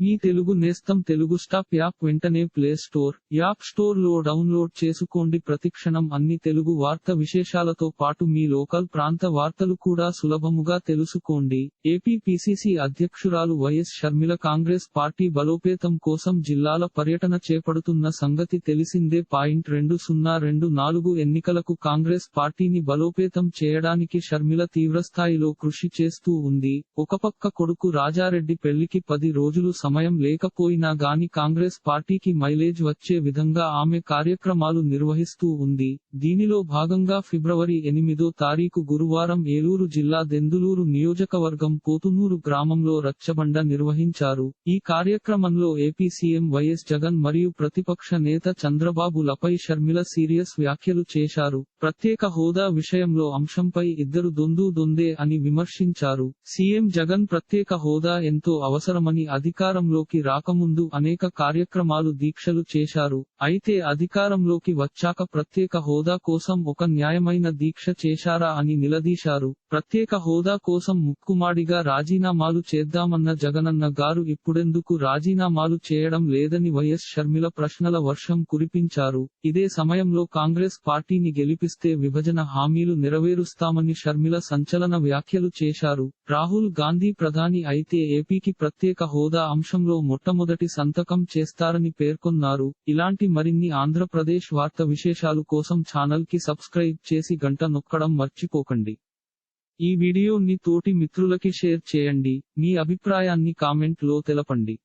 మీ తెలుగు నేస్తం Telugu stop app వెంటనే play store App స్టోర్లో డౌన్లోడ్ చేసుకోండి. ప్రతిక్షణం అన్ని తెలుగు వార్త విశేషాలతో పాటు మీ లోకల్ ప్రాంత వార్తలు కూడా సులభముగా తెలుసుకోండి. ఏపీ పిసిసి అధ్యక్షురాలు వైఎస్ షర్మిల కాంగ్రెస్ పార్టీ బలోపేతం కోసం జిల్లాల పర్యటన చేపడుతున్న సంగతి తెలిసిందే. పాయింట్ రెండు సున్నా రెండు నాలుగు ఎన్నికలకు కాంగ్రెస్ పార్టీని బలోపేతం చేయడానికి షర్మిల తీవ్రస్థాయిలో కృషి చేస్తూ ఉంది. ఒక పక్క కొడుకు రాజారెడ్డి పెళ్ళికి పది రోజులు సమయం లేకపోయినా గాని కాంగ్రెస్ పార్టీకి మైలేజ్ వచ్చే విధంగా ఆమె కార్యక్రమాలు నిర్వహిస్తూ ఉంది. దీనిలో భాగంగా ఫిబ్రవరి ఎనిమిదో తారీఖు గురువారం ఏలూరు జిల్లా దెందులూరు నియోజకవర్గం పోతునూరు గ్రామంలో రచ్చబండ నిర్వహించారు. ఈ కార్యక్రమంలో ఏపీ సీఎం వైఎస్ జగన్ మరియు ప్రతిపక్ష నేత చంద్రబాబులపై షర్మిల సీరియస్ వ్యాఖ్యలు చేశారు. ప్రత్యేక హోదా విషయంలో అంశంపై ఇద్దరు దొందు దొందే అని విమర్శించారు. సీఎం జగన్ ప్రత్యేక హోదా ఎంతో అవసరమని అధికారంలోకి రాకముందు అనేక కార్యక్రమాలు దీక్షలు చేశారు. అయితే అధికారంలోకి వచ్చాక ప్రత్యేక హోదా కోసం ఒక న్యాయమైన దీక్ష చేశారా అని నిలదీశారు. ప్రత్యేక హోదా కోసం ముక్కుమాడిగా రాజీనామాలు చేద్దామన్న జగనన్న గారు ఇప్పుడెందుకు రాజీనామాలు చేయడం లేదని వైఎస్ షర్మిల ప్రశ్నల వర్షం కురిపించారు. ఇదే సమయంలో కాంగ్రెస్ పార్టీని గెలిపి గెలిపిస్తే విభజన హామీలు నెరవేరుస్తామని షర్మిల సంచలన వ్యాఖ్యలు చేశారు. రాహుల్ గాంధీ ప్రధాని అయితే ఏపీకి ప్రత్యేక హోదా అంశంలో మొట్టమొదటి సంతకం చేస్తారని పేర్కొన్నారు. ఇలాంటి మరిన్ని ఆంధ్రప్రదేశ్ వార్త విశేషాలు కోసం ఛానల్కి సబ్స్క్రైబ్ చేసి గంట నొక్కడం మర్చిపోకండి. ఈ వీడియోని తోటి మిత్రులకి షేర్ చేయండి. మీ అభిప్రాయాన్ని కామెంట్లో తెలపండి.